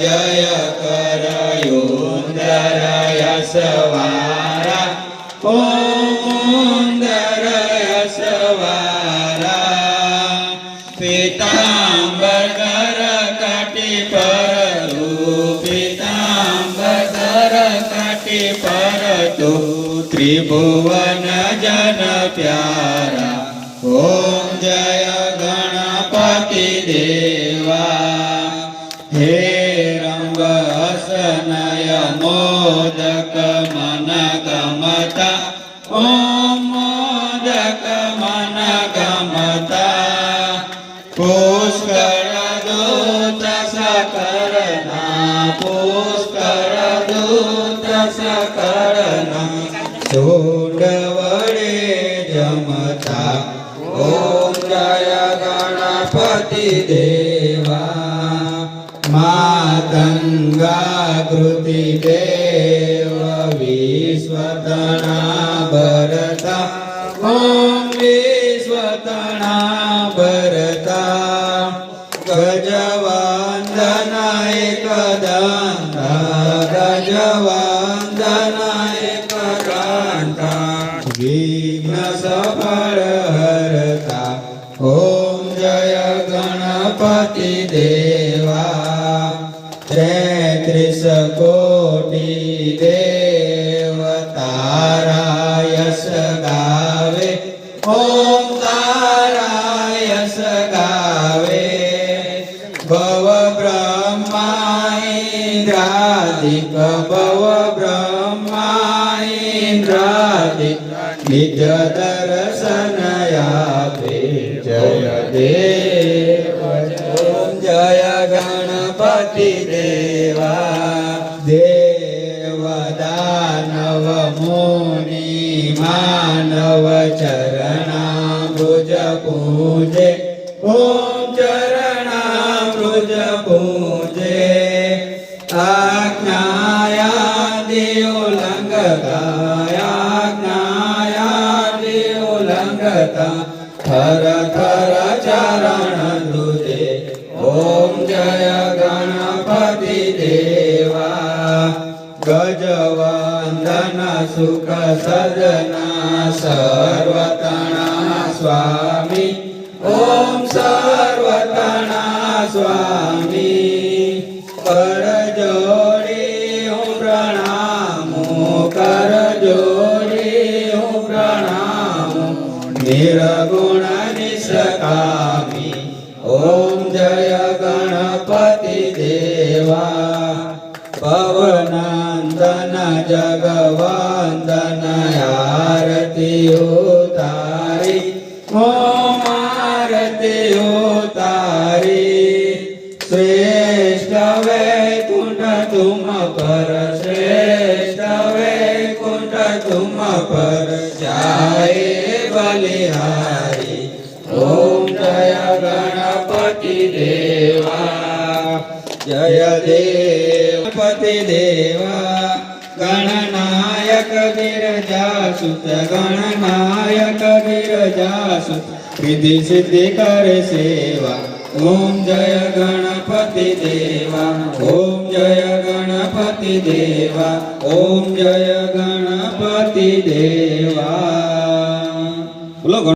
જય જય કરયુંદર યસવારા ઓમુંદર યસવારા પીતાંબર કર કાટી પરતુ પીતાંબર કાટી પરતુ ત્રિભુવન જન પ્યારા ઓમ જય ગણપતિ દેવા મોદક મન ગમતા ઓમ મોદક મન ગમતા પુષ્કળ દૂત સકરના પુષ્કળ દૂત સકરના સૂંડ વડે જમતા ઓમ જય ગણપતિ દેવા માતંગા કૃતિ દેવ विश्वतना भरता ॐ विश्वतना भरता। गजवान्दनाय कदान्ता गजवान्दनाय कदान्ता विघ्नसफल हरता ॐ जय गणपति देवा। जय त्रिशकोटि देव। દેવતારાયસ ગાવે ઓમ તારાયસ ગાવે ભવ બ્રહ્મા ઇન્દ્રાદિક ભવ બ્રહ્મા ઇન્દ્રાદિક નિજ દર્શન मुनी मानव चरणा भुज पूजे। ॐ चरणा भुज पूजे। आज्ञाया दियोलङ्गताया ज्ञाया दियोलङ्गता खर खर चरण दुजे। ओम जय गणपति देवा। गजवा સુખ સદના સર્વતણા સ્વામી ઓમ સર્વતણા સ્વામી કર જોડી હું પ્રણામો કર જોડી હું પ્રણામો નિર્ગુણ નિષ્કામી ઓમ જય ગણપતિ દેવા वंदन जग वंदन आरती उतारी। ओम आरती उतारी। श्रेष्ठ वे कुंड तुम पर, श्रेष्ठ वे कुंड तुम पर जाए बलिहारी। ओम जय गणपति देवा। जय देव पति देवा। गणनायक विरजासुत गणनायक विरजासुत विधि सिद्धि कर सेवा। ओम जय गणपति देवा, ओम जय गणपति देवा, ओम जय गणपति देवा। बोलो